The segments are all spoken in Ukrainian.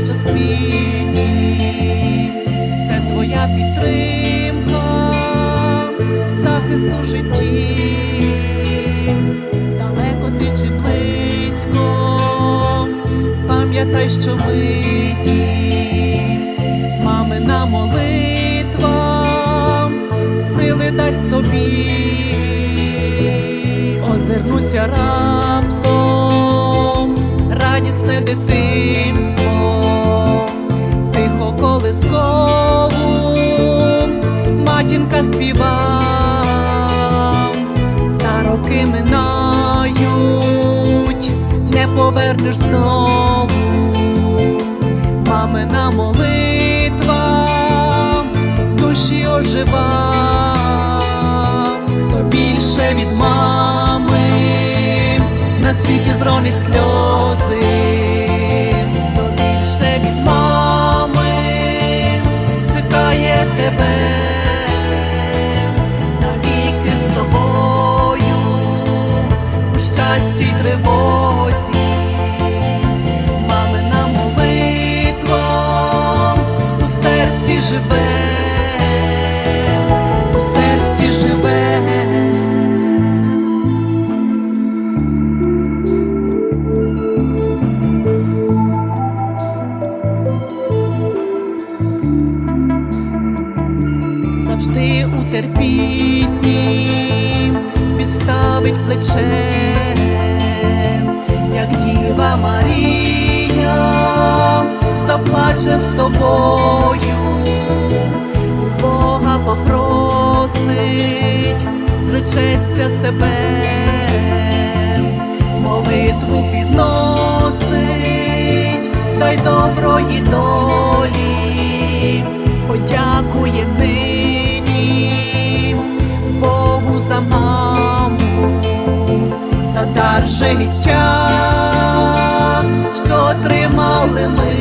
найдорожча в світі, це твоя підтримка, захист у житті, далеко ти чи близько, пам'ятай, що миті, мамина молитва, сили дасть тобі. Озирнуся раптом, радісне дитинство, тихо колискову, матінка співав, та роки минають, не повернеш знову, мамина молитва, душі ожива. Хто більше від мами на світі зронить сльози, хто більше від мами чекає тебе. Навіки з тобою у щасті й тривозі. Мамина молитва у серці живе, Завжди підставить плече, як Діва Марія заплаче з тобою, у Бога попросить, зречеться себе, молитву підносить, дай доброї долі, подякує нині дар життя, що отримали ми,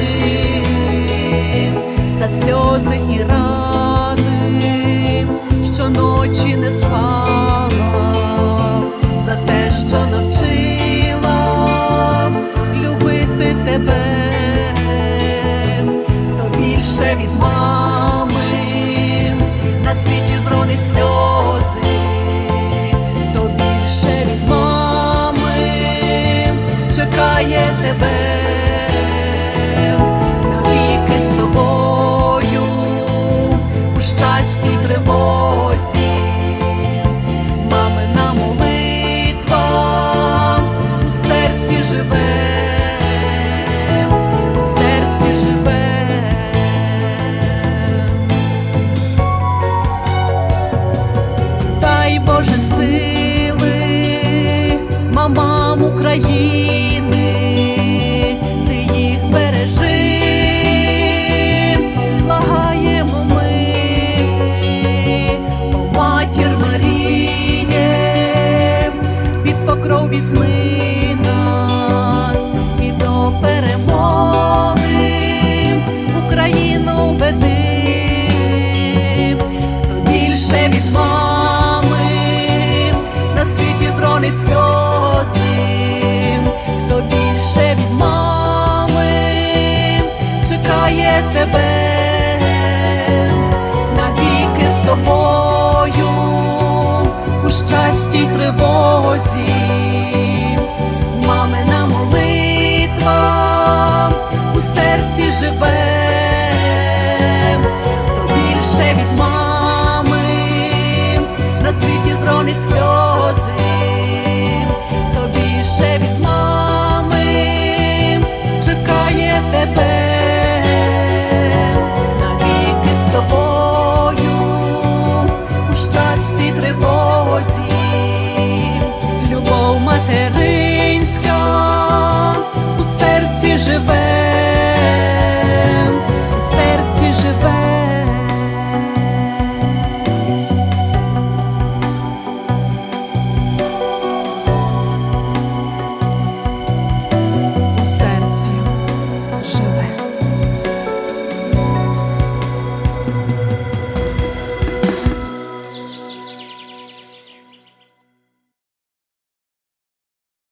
за сльози і рани, що ночі не спала, за те, що навчила любити тебе, хто більше від мами на світі зронить сльози чекає тебе навіки з тобою у щасті й тривозі. Мамина молитва у серці живе, осінь, мамина молитва у серці живе, то більше від мами на світі зронить сльози.